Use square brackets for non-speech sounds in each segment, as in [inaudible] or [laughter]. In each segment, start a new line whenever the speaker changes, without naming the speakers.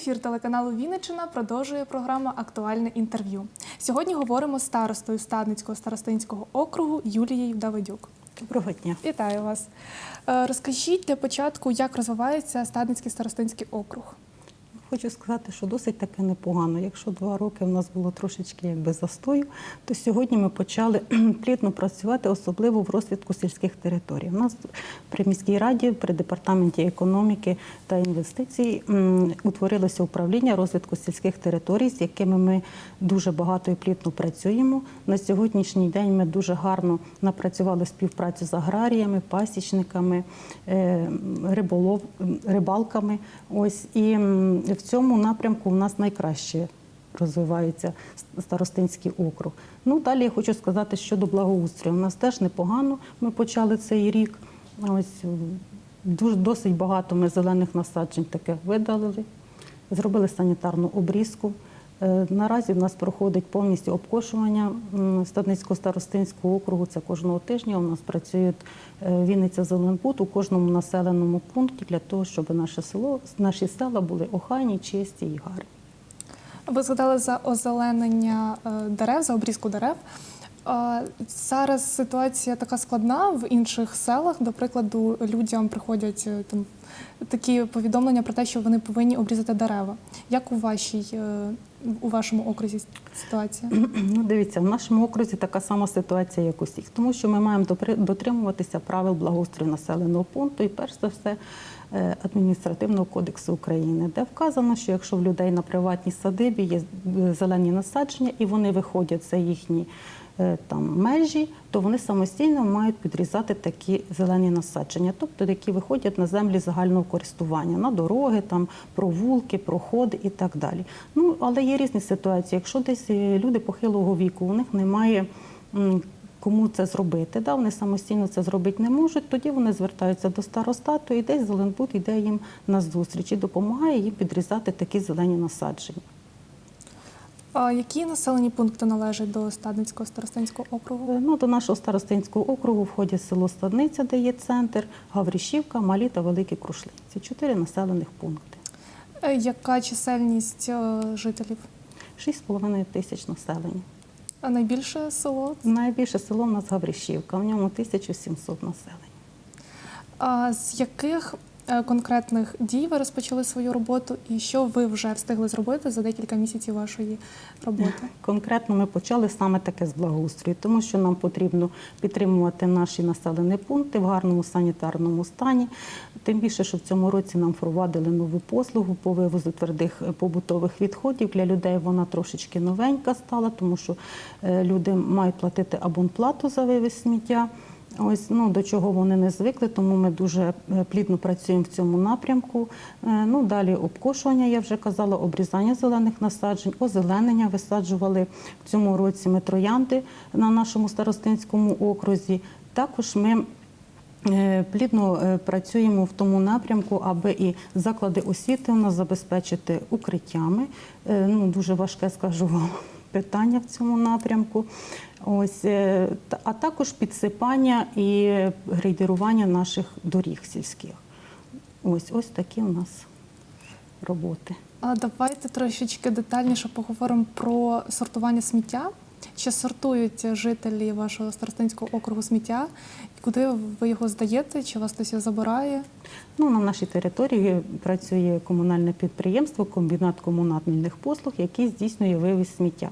Ефір телеканалу Вінниччина продовжує програма Актуальне інтерв'ю. Сьогодні говоримо з старостою Стадницького старостинського округу Юлією Давидюк.
Доброго дня.
Вітаю вас. Е, Розкажіть для початку, як розвивається Стадницький старостинський округ.
Хочу сказати, що досить таки непогано. Якщо два роки в нас було трошечки якби застою, то сьогодні ми почали [clears throat] плідно працювати, особливо в розвитку сільських територій. У нас при міській раді, при департаменті економіки та інвестицій утворилося управління розвитку сільських територій, з якими ми дуже багато і плідно працюємо. На сьогоднішній день ми дуже гарно напрацювали співпрацю з аграріями, пасічниками, е, риболов, рибалками. Ось і в цьому напрямку в нас найкраще розвивається старостинський округ. Ну далі я хочу сказати щодо благоустрою. У нас теж непогано. Ми почали цей рік. Ось дуже досить багато ми зелених насаджень таке видалили. Зробили санітарну обрізку. Е, Наразі в нас проходить повністю обкошування Стадницького старостинського округу. Це кожного тижня. У нас працюють е, Вінниця Зеленбуд у кожному населеному пункті для того, щоб наше село, наші села були охайні, чисті і гарні.
Ви згадали за озеленення е, дерев, за обрізку дерев. Зараз ситуація така складна в інших селах. До прикладу, людям приходять там такі повідомлення про те, що вони повинні обрізати дерева. Як у вашій у вашому окрузі ситуація? [clears throat]
Ну, дивіться, в нашому окрузі така сама ситуація, як усіх, тому що ми маємо дотримуватися правил благоустрою населеного пункту і перш за все е, адміністративного кодексу України, де вказано, що якщо в людей на приватній садибі є е, зелені насадження і вони виходять за їхні там межі, то вони самостійно мають підрізати такі зелені насадження, тобто які виходять на землі загального користування, на дороги, там провулки, проходи і так далі. Ну але є різні ситуації. Якщо десь е, люди похилого віку, у них немає. Кому це зробити, да, вони самостійно це зробити не можуть, тоді вони звертаються до старостату і десь Зеленбуд йде їм на зустріч і допомагає їм підрізати такі зелені насадження.
А які населені пункти належать до Стадницького старостинського округу?
Е, Ну, до нашого старостинського округу входять село Стадниця, де є центр, Гаврішівка, Малі та Великі Крушлинці. Чотири населених пункти.
Е, Яка чисельність е, жителів?
6,5 тисяч населення.
А найбільше село?
Найбільше село в нас Гаврішівка, в ньому 1700 населення.
А з яких конкретних дій ви розпочали свою роботу, і що ви вже встигли зробити за декілька місяців вашої роботи?
Конкретно ми почали саме таке з благоустрою, тому що нам потрібно підтримувати наші населені пункти в гарному санітарному стані. Тим більше, що в цьому році нам впровадили нову послугу по вивозу твердих е, побутових відходів. Для людей вона трошечки новенька стала, тому що е, люди мають платити абонплату за вивіз сміття. Ось ну до чого вони не звикли, тому ми дуже е, плідно працюємо в цьому напрямку. Е, Ну далі обкошування, я вже казала, обрізання зелених насаджень, озеленення висаджували в цьому році ми троянди на нашому старостинському окрузі. Також ми е, плідно працюємо в тому напрямку, аби і заклади освіти у нас забезпечити укриттями. Ну дуже важке, скажу вам. [laughs] Питання в цьому напрямку, ось е, а також підсипання і грейдерування наших доріг сільських. Ось ось такі у нас роботи.
А давайте трошечки детальніше поговоримо про сортування сміття. Чи сортують жителі вашого старостинського округу сміття? Куди ви його здаєте? Чи вас хтось забирає?
Ну, на нашій території працює комунальне підприємство, комбінат комунальних послуг, який здійснює вивіз сміття.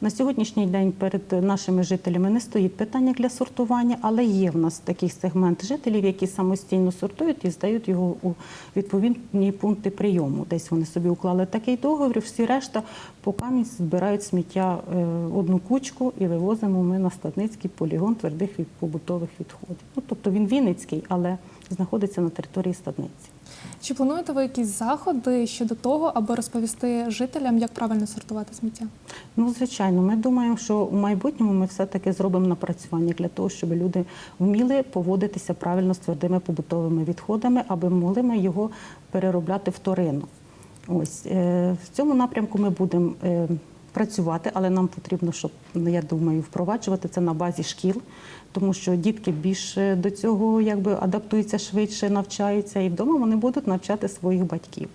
На сьогоднішній день перед нашими жителями не стоїть питання для сортування, але є в нас такий сегмент жителів, які самостійно сортують і здають його у відповідні пункти прийому. Десь вони собі уклали такий договір, всі решта поки збирають сміття е, одну кучку і вивозимо ми на стадницький полігон твердих побутових відходів. Ну, тобто він Вінницький, але знаходиться на території стадниці.
Чи плануєте ви якісь заходи щодо того, аби розповісти жителям, як правильно сортувати сміття?
Ну, звичайно, ми думаємо, що у майбутньому ми все-таки зробимо напрацювання для того, щоб люди вміли поводитися правильно з твердими побутовими відходами, аби могли ми його переробляти вторинно. Ось е, в цьому напрямку ми будемо е, працювати, але нам потрібно, щоб ну, я думаю, впроваджувати це на базі шкіл, тому що дітки більше до цього якби адаптуються швидше, навчаються, і вдома вони будуть навчати своїх батьків.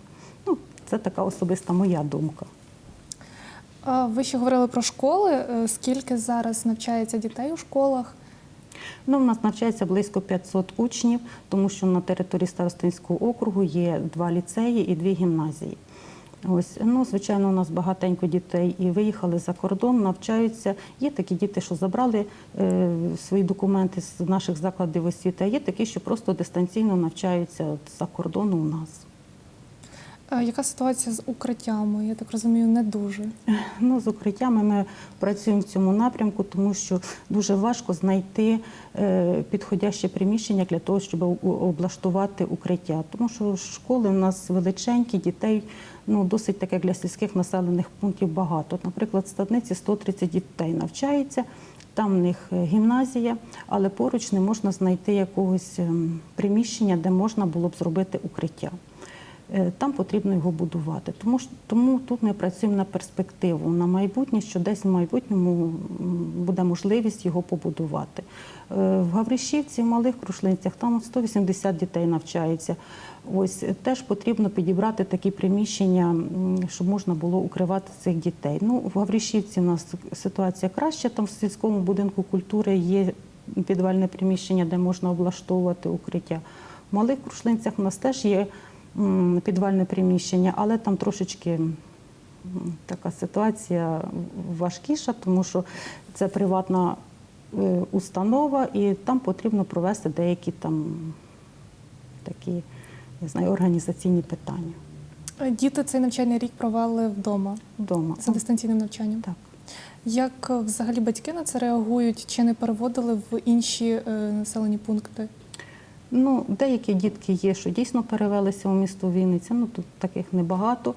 Ну, Це така особиста моя думка.
Ви ще говорили про школи. Е, Скільки зараз навчається дітей у школах?
Ну, у нас навчається близько 500 учнів, тому що на території Старостинського округу є два ліцеї і дві гімназії. Ось, ну, звичайно, у нас багатенько дітей і виїхали за кордон, навчаються. Є такі діти, що забрали е, свої документи з наших закладів освіти, а є такі, що просто дистанційно навчаються от, за кордону у нас.
Яка ситуація з укриттями? Я так розумію, не дуже. [laughs]
Ну, з укриттями ми працюємо в цьому напрямку, тому що дуже важко знайти е, підходяще приміщення для того, щоб облаштувати укриття. Тому що школи у нас величенькі, дітей ну, досить таке для сільських населених пунктів багато. От, Наприклад, в Стадниці 130 дітей навчається. Там в них е, гімназія, але поруч не можна знайти якогось ем, приміщення, де можна було б зробити укриття. Е, Там потрібно його будувати. Тому, тому тут ми працюємо на перспективу, на майбутнє, що десь в майбутньому буде можливість його побудувати. Е, В Гавришівці, в малих Крушлинцях, там от 180 дітей навчається. Ось е, теж потрібно підібрати такі приміщення, щоб можна було укривати цих дітей. Ну, в Гавришівці у нас ситуація краща, там в сільському будинку культури є підвальне приміщення, де можна облаштовувати укриття. В малих Крушлинцях у нас теж є підвальне приміщення, але там трошечки така ситуація важкіша, тому що це приватна е, установа, і там потрібно провести деякі там такі не знаю, організаційні питання
Е, Діти цей навчальний рік провели вдома
вдома.
за дистанційним навчанням.
Так.
Як е, взагалі батьки на це реагують? Чи не переводили в інші е, населені пункти?
Ну, деякі дітки є, що дійсно перевелися у місто Вінниця, ну тут таких небагато.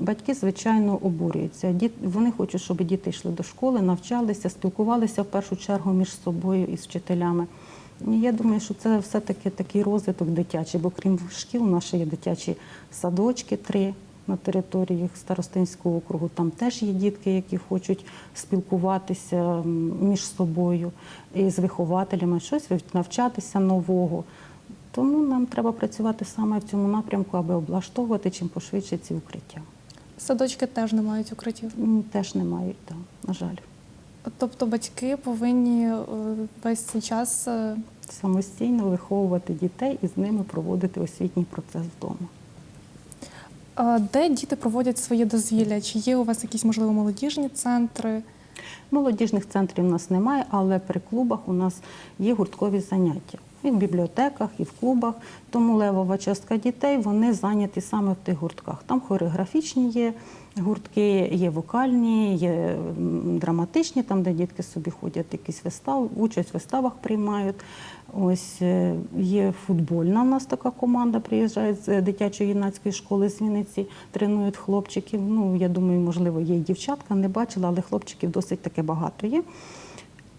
Батьки, звичайно, обурюються. Вони хочуть, щоб діти йшли до школи, навчалися, спілкувалися в першу чергу між собою і з вчителями. Я думаю, що це все-таки такий розвиток дитячий, бо крім шкіл, у нас ще є дитячі садочки три на території Старостинського округу. Там теж є дітки, які хочуть спілкуватися між собою і з вихователями, щось навчатися нового. Тому нам треба працювати саме в цьому напрямку, аби облаштовувати чим пошвидше ці укриття.
Садочки теж не мають укриттів.
Теж не мають, так, на жаль.
Тобто батьки повинні е, весь цей час е,
Самостійно виховувати дітей і з ними проводити освітній процес вдома.
Де діти проводять своє дозвілля? Чи є у вас якісь можливо молодіжні центри?
Молодіжних центрів у нас немає, але при клубах у нас є гурткові заняття. І в бібліотеках, і в клубах. Тому левова частка дітей вони зайняті саме в тих гуртках. Там хореографічні є гуртки, є вокальні, є драматичні, там, де дітки собі ходять, якісь вистав, участь в виставах приймають. Ось е, є футбольна у нас така команда, приїжджає з дитячої юнацької школи з Вінниці, тренують хлопчиків. Ну, я думаю, можливо, є і дівчатка, не бачила, але хлопчиків досить таки багато є.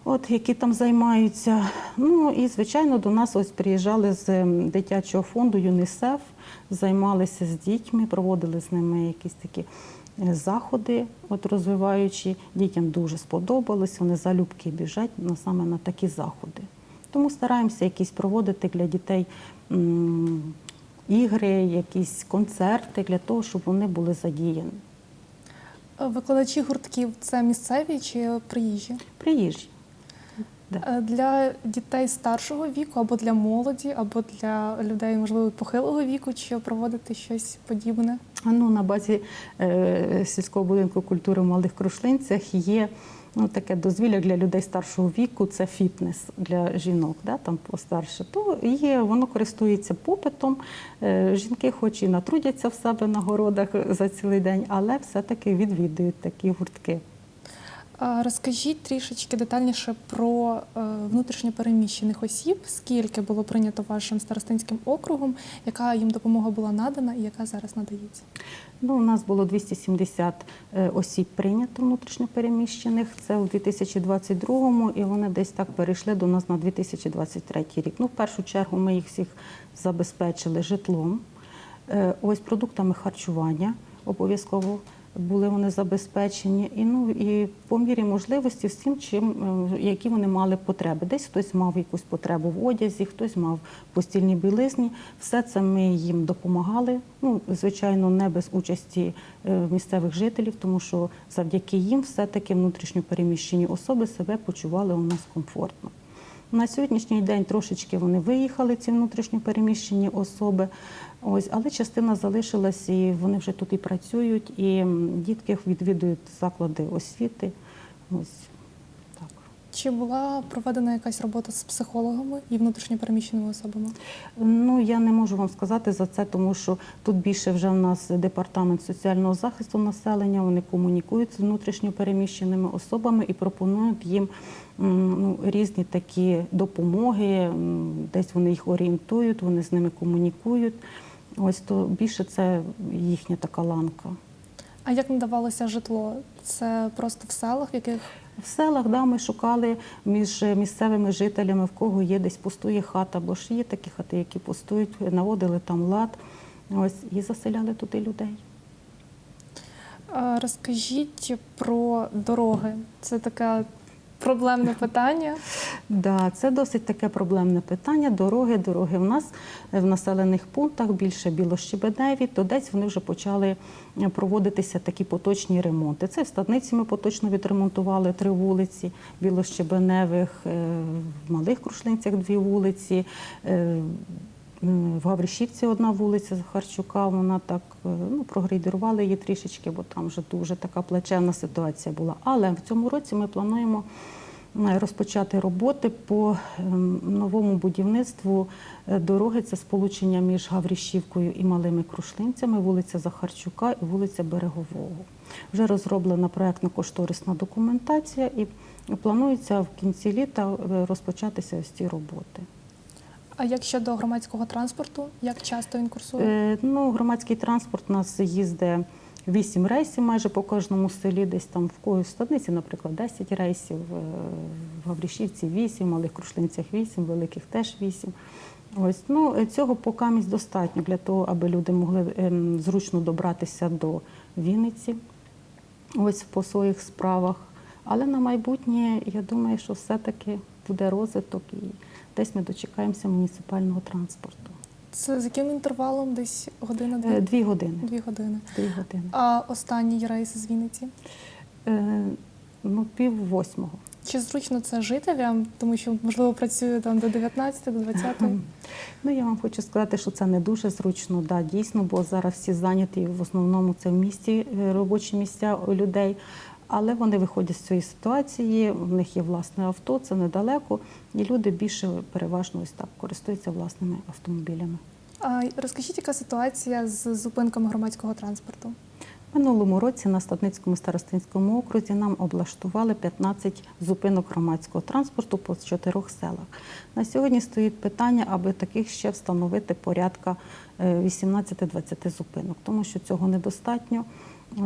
От, які там займаються. Ну і звичайно до нас ось приїжджали з дитячого фонду ЮНІСЕФ, займалися з дітьми, проводили з ними якісь такі е, заходи, от розвиваючи. Дітям дуже сподобалось, вони залюбки біжать саме на такі заходи. Тому стараємося якісь проводити для дітей ігри, якісь концерти для того, щоб вони були задіяні.
Е, Викладачі гуртків це місцеві чи приїжджі?
Приїжджі. Да.
Е, Для дітей старшого віку або для молоді, або для людей, можливо, похилого віку, чи проводити щось подібне?
А, Ну, на базі е, сільського будинку культури в малих крушлинцях є ну, таке дозвілля для людей старшого віку, це фітнес для жінок, да, там постарше. То є, воно користується попитом. Е, жінки, хоч і натрудяться в себе на городах за цілий день, але все-таки відвідують такі гуртки.
Розкажіть трішечки детальніше про е, внутрішньо переміщених осіб, скільки було прийнято вашим старостинським округом, яка їм допомога була надана і яка зараз надається?
Ну, у нас було 270 е, осіб прийнято внутрішньопереміщених. Це у 2022-му, і вони десь так перейшли до нас на 2023 рік. Ну, в першу чергу ми їх всіх забезпечили житлом, е, ось продуктами харчування обов'язково були вони забезпечені, і ну і по мірі можливості всім, чим е, які вони мали потреби. Десь хтось мав якусь потребу в одязі, хтось мав постільні білизні. Все це ми їм допомагали. Ну, звичайно, не без участі е, місцевих жителів, тому що завдяки їм все-таки внутрішньо переміщені особи себе почували у нас комфортно. На сьогоднішній день трошечки вони виїхали, ці внутрішньо переміщені особи. Ось, але частина залишилась, і вони вже тут і працюють, і дітки відвідують заклади освіти. Ось так.
Чи була проведена якась робота з психологами і внутрішньопереміщеними особами?
Ну я не можу вам сказати за це, тому що тут більше вже в нас департамент соціального захисту населення. Вони комунікують з внутрішньо переміщеними особами і пропонують їм ну, різні такі допомоги. Десь вони їх орієнтують, вони з ними комунікують. Ось то більше це їхня така ланка.
А як надавалося житло? Це просто в селах, в яких
В селах да, ми шукали між місцевими жителями, в кого є десь пустує хата, бо ж є такі хати, які пустують, наводили там лад. Ось і заселяли туди людей.
Розкажіть про дороги. Це таке проблемне питання.
Да, це досить таке проблемне питання. Дороги, дороги в нас е, в населених пунктах більше білощебеневі, то десь вони вже почали е, проводитися такі поточні ремонти. Це в Стадниці ми поточно відремонтували три вулиці білощебеневих, е, в малих Крушлинцях дві вулиці. В Гавришівці одна вулиця Захарчука, вона так е, ну, прогрейдерували її трішечки, бо там вже дуже така плачевна ситуація була. Але в цьому році ми плануємо е, розпочати роботи по ем, новому будівництву е, дороги. Це сполучення між Гаврішівкою і Малими Крушлинцями, вулиця Захарчука і вулиця Берегового. Вже розроблена проектно-кошторисна документація і планується в кінці літа розпочатися ось ці роботи.
А як щодо громадського транспорту? Як часто він курсує?
Е, Ну, громадський транспорт у нас їздить вісім рейсів майже по кожному селі, десь там в когось Стадниці, наприклад, 10 рейсів, е, в Гаврішівці 8, в Малих Крушлинцях 8, в Великих теж 8. Ось, ну, е, цього поки місць достатньо для того, аби люди могли ем, зручно добратися до Вінниці ось по своїх справах. Але на майбутнє, я думаю, що все-таки буде розвиток і десь ми дочекаємося муніципального транспорту.
Це з яким інтервалом? Десь
Е,
година-дві?
Дві години.
Дві години.
Дві години.
А останній рейс з Вінниці?
Е, ну, пів восьмого.
Чи зручно це жителям, тому що можливо працює там до 19, до 20?
Ну, я вам хочу сказати, що це не дуже зручно, да, дійсно, бо зараз всі зайняті, в основному це в місті е, робочі місця у людей. Але вони виходять з цієї ситуації, в них є власне авто, це недалеко, і люди більше переважно ось так користуються власними автомобілями.
А розкажіть, яка ситуація з зупинками громадського транспорту?
Минулому році на Статницькому старостинському окрузі нам облаштували 15 зупинок громадського транспорту по чотирьох селах. На сьогодні стоїть питання, аби таких ще встановити порядка е, 18-20 зупинок, тому що цього недостатньо.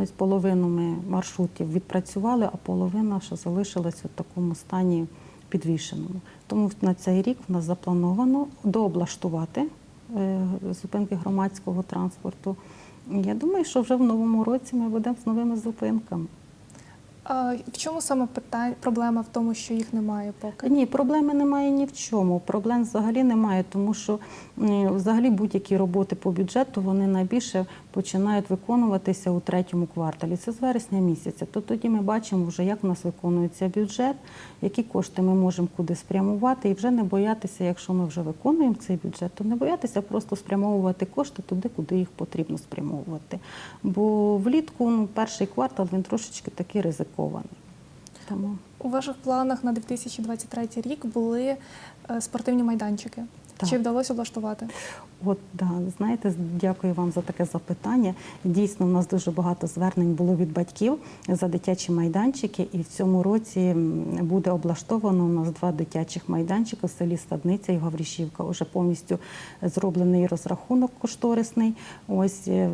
Ось половину ми маршрутів відпрацювали, а половина ще залишилась у такому стані підвішеному. Тому на цей рік в нас заплановано дооблаштувати е, зупинки громадського транспорту. Я думаю, що вже в новому році ми будемо з новими зупинками.
А в чому саме питання, проблема в тому, що їх немає поки?
Ні, проблеми немає ні в чому. Проблем взагалі немає, тому що взагалі будь-які роботи по бюджету вони найбільше починають виконуватися у третьому кварталі. Це з вересня місяця. То тоді ми бачимо вже, як у нас виконується бюджет, які кошти ми можемо куди спрямувати, і вже не боятися, якщо ми вже виконуємо цей бюджет, то не боятися просто спрямовувати кошти туди, куди їх потрібно спрямовувати. Бо влітку ну, перший квартал він трошечки такий ризикований. Тому
У ваших планах на 2023 рік були е, спортивні майданчики.
Так.
Чи вдалося облаштувати?
От да, знаєте, дякую вам за таке запитання. Дійсно, у нас дуже багато звернень було від батьків за дитячі майданчики, і в цьому році буде облаштовано у нас два дитячих майданчики в селі Стадниця і Гаврішівка. Уже повністю зроблений розрахунок кошторисний. Ось е,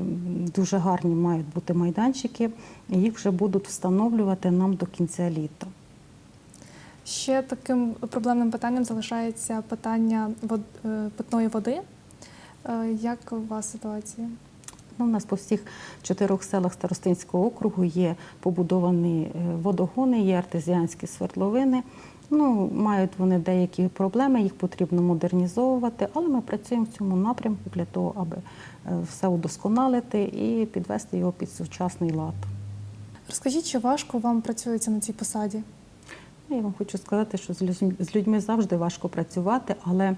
дуже гарні мають бути майданчики. Їх вже будуть встановлювати нам до кінця літа.
Ще таким проблемним питанням залишається питання вод- е, питної води. Е, Як у вас ситуація?
Ну, у нас по всіх чотирьох селах Старостинського округу є побудовані е, водогони, є артезіанські свердловини. Ну, мають вони деякі проблеми, їх потрібно модернізовувати, але ми працюємо в цьому напрямку для того, аби все удосконалити і підвести його під сучасний лад.
Розкажіть, чи важко вам працюється на цій посаді?
Ну, Я вам хочу сказати, що з людьми, завжди важко працювати, але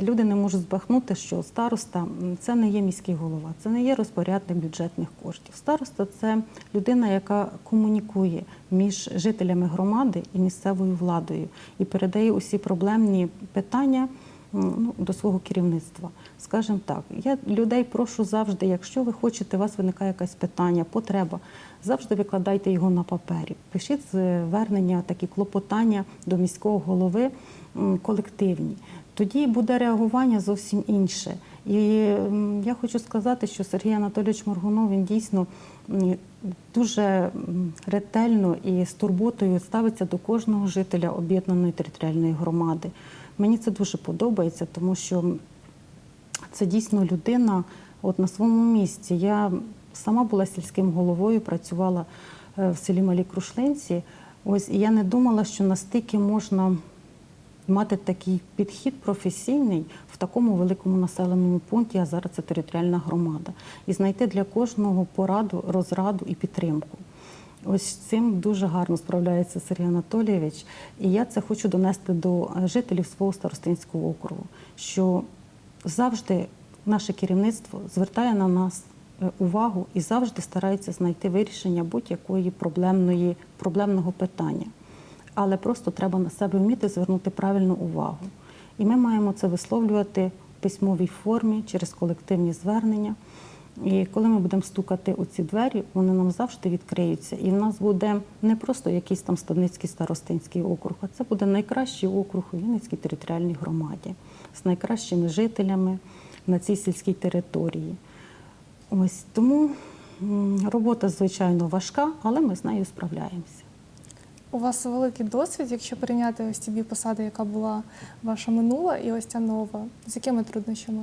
люди не можуть збахнути, що староста це не є міський голова, це не є розпорядник бюджетних коштів. Староста це людина, яка комунікує між жителями громади і місцевою владою і передає усі проблемні питання ну, до свого керівництва. Скажімо так, я людей прошу завжди, якщо ви хочете, у вас виникає якесь питання, потреба, завжди викладайте його на папері. Пишіть звернення, такі клопотання до міського голови колективні. Тоді буде реагування зовсім інше. І я хочу сказати, що Сергій Анатолійович Моргунов він дійсно дуже ретельно і з турботою ставиться до кожного жителя об'єднаної територіальної громади. Мені це дуже подобається, тому що це дійсно людина от на своєму місці. Я сама була сільським головою, працювала е, в селі Малі Крушлинці. Ось і я не думала, що настільки можна мати такий підхід професійний в такому великому населеному пункті, а зараз це територіальна громада, і знайти для кожного пораду, розраду і підтримку. Ось цим дуже гарно справляється Сергій Анатолійович. І я це хочу донести до е, жителів свого старостинського округу, що завжди наше керівництво звертає на нас е, увагу і завжди старається знайти вирішення будь-якої проблемної проблемного питання. Але просто треба на себе вміти звернути правильну увагу. І ми маємо це висловлювати в письмовій формі через колективні звернення. І коли ми будемо стукати у ці двері, вони нам завжди відкриються. І в нас буде не просто якийсь там Ставницький старостинський округ, а це буде найкращий округ у Вінницькій територіальній громаді з найкращими жителями на цій сільській території. Ось тому робота, звичайно, важка, але ми з нею справляємося.
У вас великий досвід, якщо порівняти ось дві посади, яка була ваша минула і ось ця нова. З якими труднощами?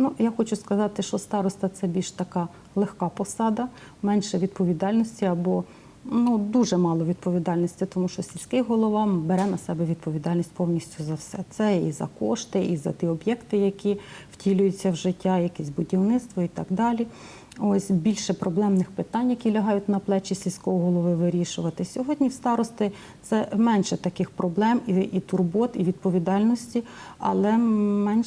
Ну, я хочу сказати, що староста це більш така легка посада, менше відповідальності або ну, дуже мало відповідальності, тому що сільський голова бере на себе відповідальність повністю за все. Це і за кошти, і за ті об'єкти, які втілюються в життя, якесь будівництво і так далі. Ось більше проблемних питань, які лягають на плечі сільського голови вирішувати. Сьогодні в старости це менше таких проблем і, і турбот, і відповідальності, але менш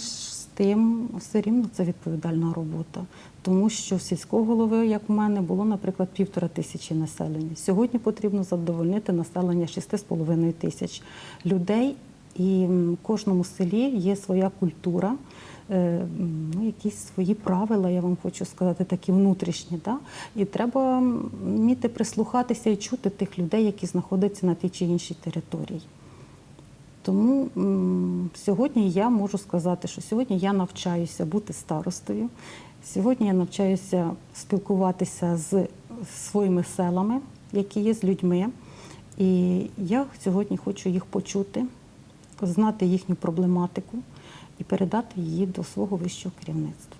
тим все рівно це відповідальна робота. Тому що сільського голови, як у мене, було, наприклад, півтора тисячі населення. Сьогодні потрібно задовольнити населення 6,5 тисяч людей, і в кожному селі є своя культура. е, Ну, якісь свої правила, я вам хочу сказати, такі внутрішні. Да? І треба вміти прислухатися і чути тих людей, які знаходяться на тій чи іншій території. Тому сьогодні я можу сказати, що сьогодні я навчаюся бути старостою. Сьогодні я навчаюся спілкуватися з своїми селами, які є з людьми. І я сьогодні хочу їх почути, знати їхню проблематику і передати її до свого вищого керівництва.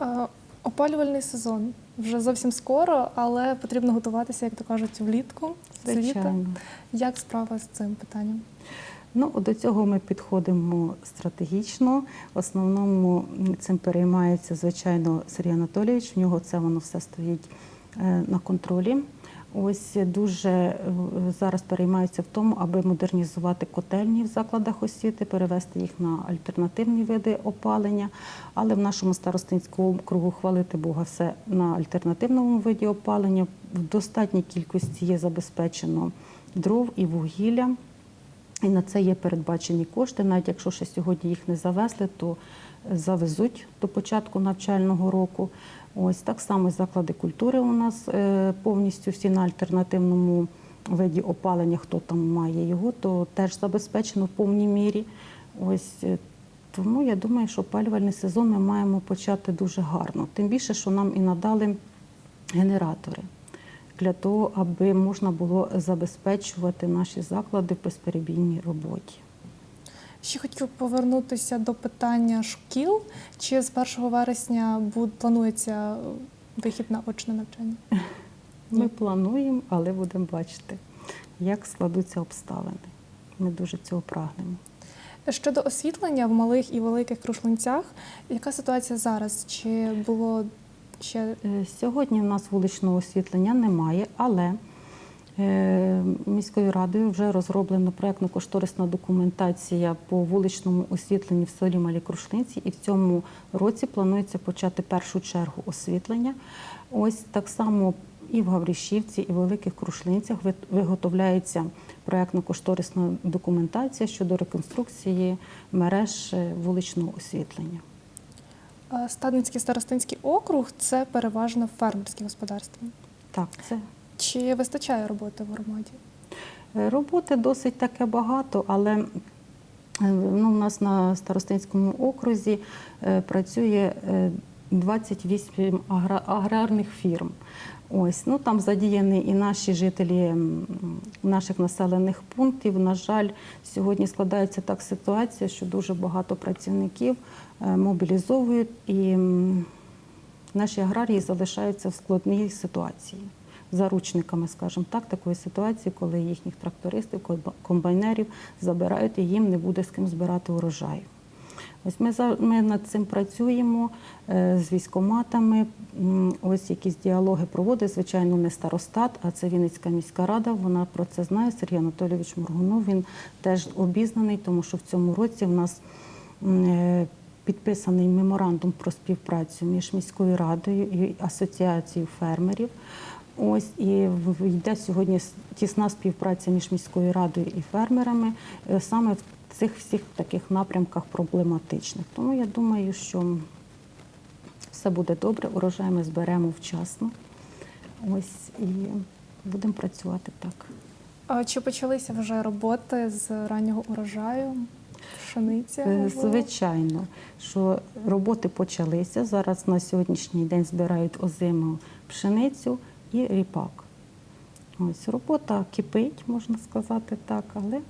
Е, Опалювальний сезон вже зовсім скоро, але потрібно готуватися, як то кажуть, влітку. з літа. Як справа з цим питанням?
Ну, до цього ми підходимо стратегічно. В основному цим переймається, звичайно, Сергій Анатолійович. В нього це воно все стоїть е, на контролі. Ось дуже е, зараз переймаються в тому, аби модернізувати котельні в закладах освіти, перевести їх на альтернативні види опалення. Але в нашому старостинському округу хвалити Бога все на альтернативному виді опалення. В достатній кількості є забезпечено дров і вугілля. І на це є передбачені кошти. Навіть якщо ще сьогодні їх не завезли, то завезуть до початку навчального року. Ось так само заклади культури у нас е, повністю всі на альтернативному виді опалення, хто там має його, то теж забезпечено в повній мірі. Ось е, тому я думаю, що опалювальний сезон ми маємо почати дуже гарно. Тим більше, що нам і надали генератори для того, аби можна було забезпечувати наші заклади в безперебійній роботі.
Ще хотів повернутися до питання шкіл. Чи з 1 вересня планується е, вихід на очне навчання?
Ми плануємо, але будемо бачити, як складуться обставини. Ми дуже цього прагнемо.
Щодо освітлення в малих і великих Крушлинцях, яка ситуація зараз? Чи було ще
Е, Сьогодні в нас вуличного освітлення немає, але е, міською радою вже розроблена проєктно-кошторисна документація по вуличному освітленню в селі Малі Крушлинці, і в цьому році планується почати першу чергу освітлення. Ось так само і в Гаврішівці, і в Великих Крушлинцях виготовляється проєктно-кошторисна документація щодо реконструкції мереж е, вуличного освітлення.
Е, Стадницький старостинський округ це переважно фермерські господарства.
Так, це
Чи вистачає роботи в громаді?
Е, Роботи досить таке багато, але е, ну, у нас на Старостинському окрузі працює е, 28 аграрних фірм. Ось, ну там задіяні і наші жителі наших населених пунктів. На жаль, сьогодні складається так ситуація, що дуже багато працівників е, мобілізовують і наші аграрії залишаються в складній ситуації. Заручниками, скажімо так, такої ситуації, коли їхніх трактористів, комба- комбайнерів забирають і їм не буде з ким збирати урожаю. Ось ми, ми над цим працюємо е, з військоматами. Ось якісь діалоги проводить, звичайно, не старостат, а це Вінницька міська рада. Вона про це знає. Сергій Анатолійович Моргунов. Він теж обізнаний, тому що в цьому році в нас е, підписаний меморандум про співпрацю між міською радою і асоціацією фермерів. Ось і йде сьогодні тісна співпраця між міською радою і фермерами е, саме в цих всіх таких напрямках проблематичних. Тому я думаю, що все буде добре, урожай ми зберемо вчасно. Ось і будемо працювати так.
А Чи почалися вже роботи з раннього урожаю? Пшениця?
Е. Звичайно, що роботи почалися. Зараз на сьогоднішній день збирають озиму пшеницю і ріпак. Ось робота кипить, можна сказати так, але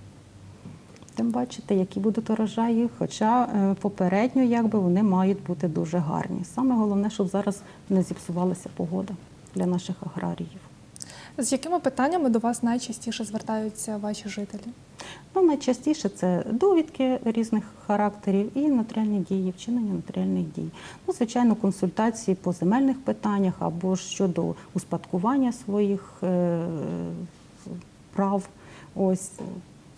будемо бачити, які будуть урожаї. Хоча е, попередньо якби вони мають бути дуже гарні. Саме головне, щоб зараз не зіпсувалася погода для наших аграріїв.
З якими питаннями до вас найчастіше звертаються ваші жителі?
Ну, найчастіше це довідки різних характерів і нотаріальні дії, вчинення нотаріальних дій. Ну, звичайно, консультації по земельних питаннях або щодо успадкування своїх е, прав. Ось,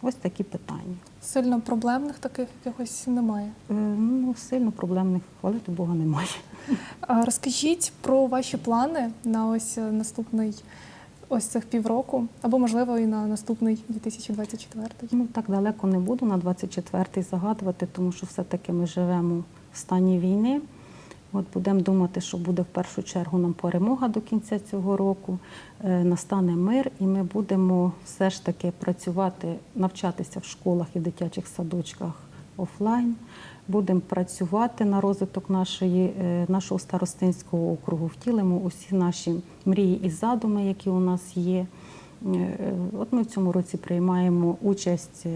ось такі питання.
Сильно проблемних таких якихось немає.
Е, ну, сильно проблемних, хвалити Бога, немає.
Розкажіть про ваші плани на ось е, наступний ось цих півроку, або можливо і на наступний 2024.
Ну, так далеко не буду на 24-й загадувати, тому що все-таки ми живемо в стані війни. От будемо думати, що буде в першу чергу нам перемога до кінця цього року, е, настане мир, і ми будемо все ж таки працювати, навчатися в школах і дитячих садочках офлайн. Будемо працювати на розвиток нашої, е, нашого старостинського округу, втілимо усі наші мрії і задуми, які у нас є. Е, От ми в цьому році приймаємо участь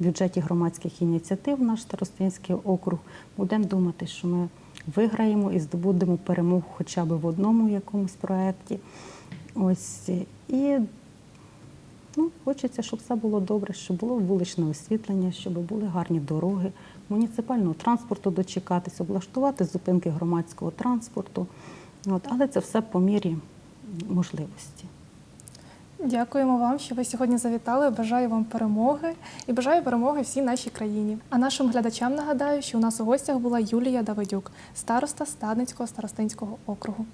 в бюджеті громадських ініціатив наш Старостинський округ. Будемо думати, що ми виграємо і здобудемо перемогу хоча б в одному якомусь проєкті. Ось і ну, хочеться, щоб все було добре, щоб було вуличне освітлення, щоб були гарні дороги, муніципального транспорту дочекатись, облаштувати зупинки громадського транспорту. От, але це все по мірі можливості.
Дякуємо вам, що ви сьогодні завітали. Бажаю вам перемоги і бажаю перемоги всій нашій країні. А нашим глядачам нагадаю, що у нас у гостях була Юлія Давидюк, староста Стадницького старостинського округу.